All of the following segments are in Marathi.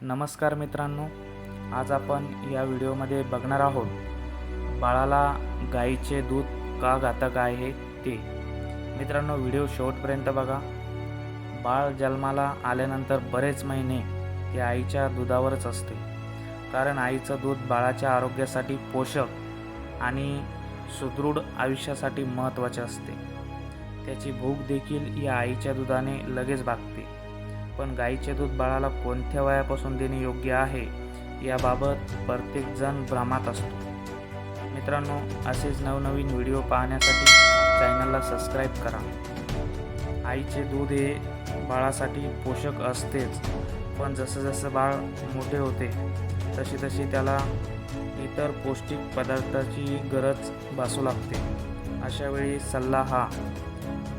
नमस्कार मित्रांनो आज आपण या व्हिडिओमध्ये बघणार आहोत बाळाला गाईचे दूध का घातक आहे ते. मित्रांनो व्हिडिओ शेवटपर्यंत बघा. बाळ जन्माला आल्यानंतर बरेच महिने ते आईच्या दुधावरच असते. कारण आईचं दूध बाळाच्या आरोग्यासाठी पोषक आणि सुदृढ आयुष्यासाठी महत्त्वाचे असते. त्याची भूक देखील या आईच्या दुधाने लगेच भागते. पण गाईचे दूध बाळाला कोणत्या वयापासून देणे योग्य आहे? याबाबत प्रत्येकजण भ्रमात असतो. मित्रांनो असेच नवनवीन व्हिडिओ पाहण्यासाठी चॅनलला सबस्क्राईब करा. आईचे दूध हे बाळासाठी पोषक असतेच पण जसं जसं बाळ मोठे होते तशी तशी त्याला इतर पौष्टिक पदार्थाची गरज भासू लागते. अशावेळी सल्ला हा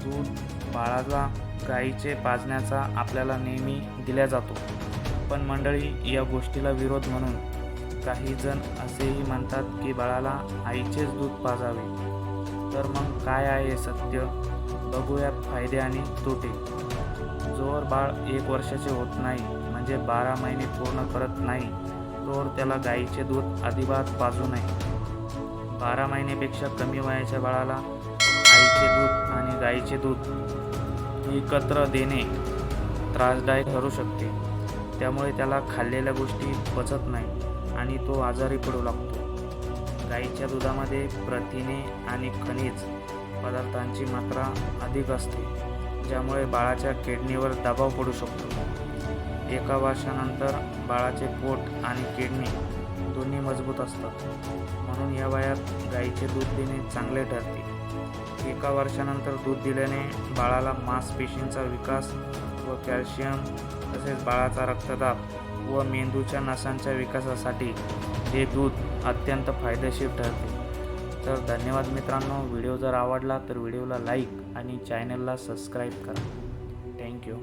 दूध बाळाला गाईचे पाजण्याचा आपल्याला नेहमी दिल्या जातो. पण मंडळी या गोष्टीला विरोध म्हणून काही जण असेही म्हणतात की बाळाला आईचेच दूध पाजावे. तर मग काय आहे सत्य? बघूया फायदे आणि तोटे. जोवर बाळ एक वर्षाचे होत नाही म्हणजे बारा महिने पूर्ण करत नाही तोवर त्याला गाईचे दूध अजिबात पाजू नये. बारा महिन्यापेक्षा कमी वयाच्या बाळाला आईचे दूध गाईचे दूध एकत्र देणे त्रासदायक ठरू शकते. त्यामुळे त्याला खाल्लेल्या गोष्टी पचत नाही आणि तो आजारी पडू लागतो. गाईच्या दुधामध्ये प्रथिने आणि खनिज पदार्थांची मात्रा अधिक असते ज्यामुळे बाळाच्या किडनीवर दबाव पडू शकतो. एका वर्षानंतर बाळाचे पोट आणि किडनी दोन्ही मजबूत असतात. म्हणून या वयात गाईचे दूध देणे चांगले ठरते. एका वर्षानंतर दूध दिल्याने बाळाला मांसपेशींचा विकास व कॅल्शियम तसेच बाळाचा रक्तदाब व मेंदूच्या नसांच्या विकासासाठी हे दूध अत्यंत फायदेशीर ठरते. तर धन्यवाद मित्रांनो. व्हिडिओ जर आवडला तर व्हिडिओला लाईक आणि चॅनलला सबस्क्राईब करा. थँक्यू.